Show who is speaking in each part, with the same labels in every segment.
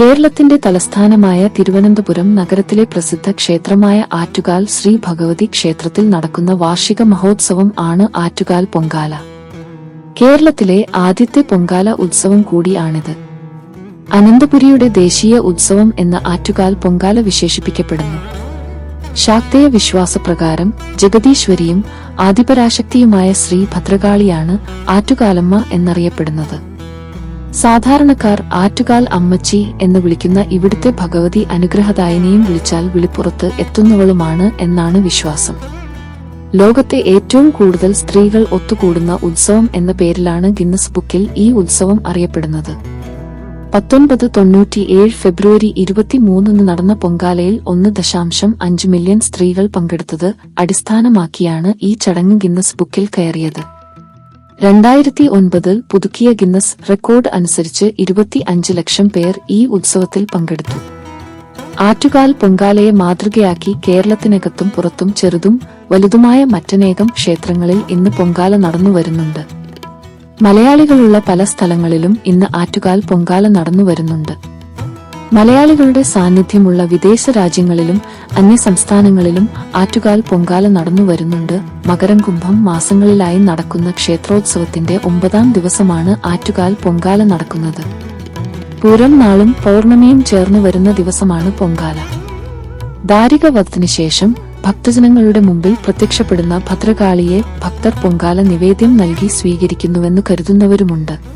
Speaker 1: കേരളത്തിന്റെ തലസ്ഥാനമായ തിരുവനന്തപുരം നഗരത്തിലെ പ്രസിദ്ധ ക്ഷേത്രമായ ആറ്റുകാൽ ശ്രീ ഭഗവതി ക്ഷേത്രത്തിൽ നടക്കുന്ന വാർഷിക മഹോത്സവം ആണ് ആറ്റുകാൽ പൊങ്കാല. കേരളത്തിലെ ആദ്യത്തെ പൊങ്കാല ഉത്സവം കൂടിയാണിത്. അനന്തപുരിയുടെ ദേശീയ ഉത്സവം എന്ന ആറ്റുകാൽ പൊങ്കാല വിശേഷിപ്പിക്കപ്പെടുന്നു. ശാക്തേയ വിശ്വാസപ്രകാരം ജഗദീശ്വരിയും ആദിപരാശക്തിയുമായ ശ്രീ ഭദ്രകാളിയാണ് ആറ്റുകാലമ്മ എന്നറിയപ്പെടുന്നത്. സാധാരണക്കാർ ആറ്റുകാൽ അമ്മച്ചി എന്ന് വിളിക്കുന്ന ഇവിടുത്തെ ഭഗവതി അനുഗ്രഹദായനെയും വിളിച്ചാൽ വിളിപ്പുറത്ത് എത്തുന്നവളുമാണ് എന്നാണ് വിശ്വാസം. ലോകത്തെ ഏറ്റവും കൂടുതൽ സ്ത്രീകൾ ഒത്തുകൂടുന്ന ഉത്സവം എന്ന പേരിലാണ് ഗിന്നസ് ബുക്കിൽ ഈ ഉത്സവം അറിയപ്പെടുന്നത്. പത്തൊൻപത് തൊണ്ണൂറ്റിയേഴ് ഫെബ്രുവരി ഇരുപത്തിമൂന്നിന് നടന്ന പൊങ്കാലയിൽ ഒന്ന് ദശാംശം അഞ്ച് മില്യൺ സ്ത്രീകൾ പങ്കെടുത്തത് അടിസ്ഥാനമാക്കിയാണ് ഈ ചടങ്ങ് ഗിന്നസ് ബുക്കിൽ കയറിയത്. രണ്ടായിരത്തി ഒൻപതിൽ പുതുക്കിയ ഗിന്നസ് റെക്കോർഡ് അനുസരിച്ച് ഇരുപത്തി അഞ്ച് ലക്ഷം പേർ ഈ ഉത്സവത്തിൽ പങ്കെടുത്തു. ആറ്റുകാൽ പൊങ്കാലയെ മാതൃകയാക്കി കേരളത്തിനകത്തും പുറത്തും ചെറുതും വലുതുമായ മറ്റനേകം ക്ഷേത്രങ്ങളിൽ ഇന്ന് പൊങ്കാല നടന്നുവരുന്നുണ്ട് മലയാളികളുള്ള പല സ്ഥലങ്ങളിലും ഇന്ന് ആറ്റുകാൽ പൊങ്കാല നടന്നു വരുന്നുണ്ട്. മലയാളികളുടെ സാന്നിധ്യമുള്ള വിദേശ രാജ്യങ്ങളിലും അന്യ അന്യസംസ്ഥാനങ്ങളിലും ആറ്റുകാൽ പൊങ്കാല നടന്നു വരുന്നുണ്ട്. മകരം കുംഭം മാസങ്ങളിലായി നടക്കുന്ന ക്ഷേത്രോത്സവത്തിന്റെ ഒമ്പതാം ദിവസമാണ് ആറ്റുകാൽ പൊങ്കാല നടക്കുന്നത്. പൂരം നാളും പൗർണമിയും ചേർന്നു വരുന്ന ദിവസമാണ് പൊങ്കാല. ദാരിക വധത്തിനു ശേഷം ഭക്തജനങ്ങളുടെ മുമ്പിൽ പ്രത്യക്ഷപ്പെടുന്ന ഭദ്രകാളിയെ ഭക്തർ പൊങ്കാല നിവേദ്യം നൽകി സ്വീകരിക്കുന്നുവെന്ന് കരുതുന്നവരുമുണ്ട്.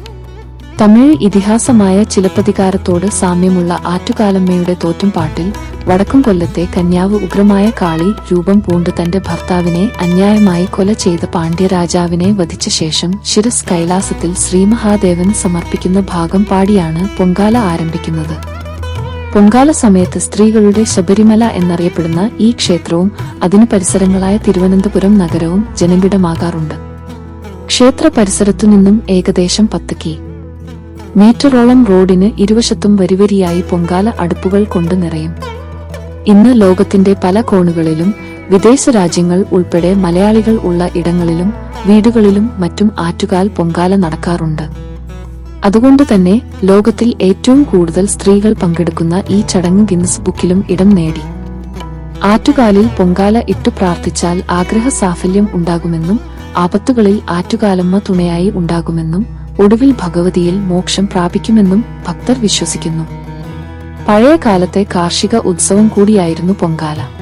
Speaker 1: തമിഴ് ഇതിഹാസമായ ചിലപ്പതികാരത്തോട് സാമ്യമുള്ള ആറ്റുകാലമ്മയുടെ തോറ്റുംപാട്ടിൽ വടക്കും കൊല്ലത്തെ കന്യാവ് ഉഗ്രമായ കാളി രൂപം പൂണ്ട് തന്റെ ഭർത്താവിനെ അന്യായമായി കൊല ചെയ്ത പാണ്ഡ്യരാജാവിനെ വധിച്ച ശേഷം ശിരസ് കൈലാസത്തിൽ ശ്രീമഹാദേവന് സമർപ്പിക്കുന്ന ഭാഗം പാടിയാണ് പൊങ്കാല ആരംഭിക്കുന്നത്. പൊങ്കാല സമയത്ത് സ്ത്രീകളുടെ ശബരിമല എന്നറിയപ്പെടുന്ന ഈ ക്ഷേത്രവും അതിന് പരിസരങ്ങളായ തിരുവനന്തപുരം നഗരവും ജനപിടമാകാറുണ്ട് ക്ഷേത്ര പരിസരത്തു നിന്നും ഏകദേശം പത്ത് കി. മീറ്ററോളം റോഡിന് ഇരുവശത്തും വരിവരിയായി പൊങ്കാല അടുപ്പുകൾ കൊണ്ട് നിറയും. ഇന്ന് ലോകത്തിന്റെ പല കോണുകളിലും വിദേശ രാജ്യങ്ങൾ ഉൾപ്പെടെ മലയാളികൾ ഉള്ള ഇടങ്ങളിലും വീടുകളിലും മറ്റും ആറ്റുകാൽ പൊങ്കാല നടക്കാറുണ്ട്. അതുകൊണ്ട് തന്നെ ലോകത്തിൽ ഏറ്റവും കൂടുതൽ സ്ത്രീകൾ പങ്കെടുക്കുന്ന ഈ ചടങ്ങ് ഗിന്നസ് ബുക്കിലും ഇടം നേടി. ആറ്റുകാലിൽ പൊങ്കാല ഇട്ടു പ്രാർത്ഥിച്ചാൽ ആഗ്രഹ സാഫല്യം ഉണ്ടാകുമെന്നും ആപത്തുകളിൽ ആറ്റുകാലമ്മ തുണയായി ഉണ്ടാകുമെന്നും ഒടുവിൽ ഭഗവതിയിൽ മോക്ഷം പ്രാപിക്കുമെന്നും ഭക്തർ വിശ്വസിക്കുന്നു. പഴയ കാലത്തെ കാർഷിക ഉത്സവം കൂടിയായിരുന്നു പൊങ്കാല.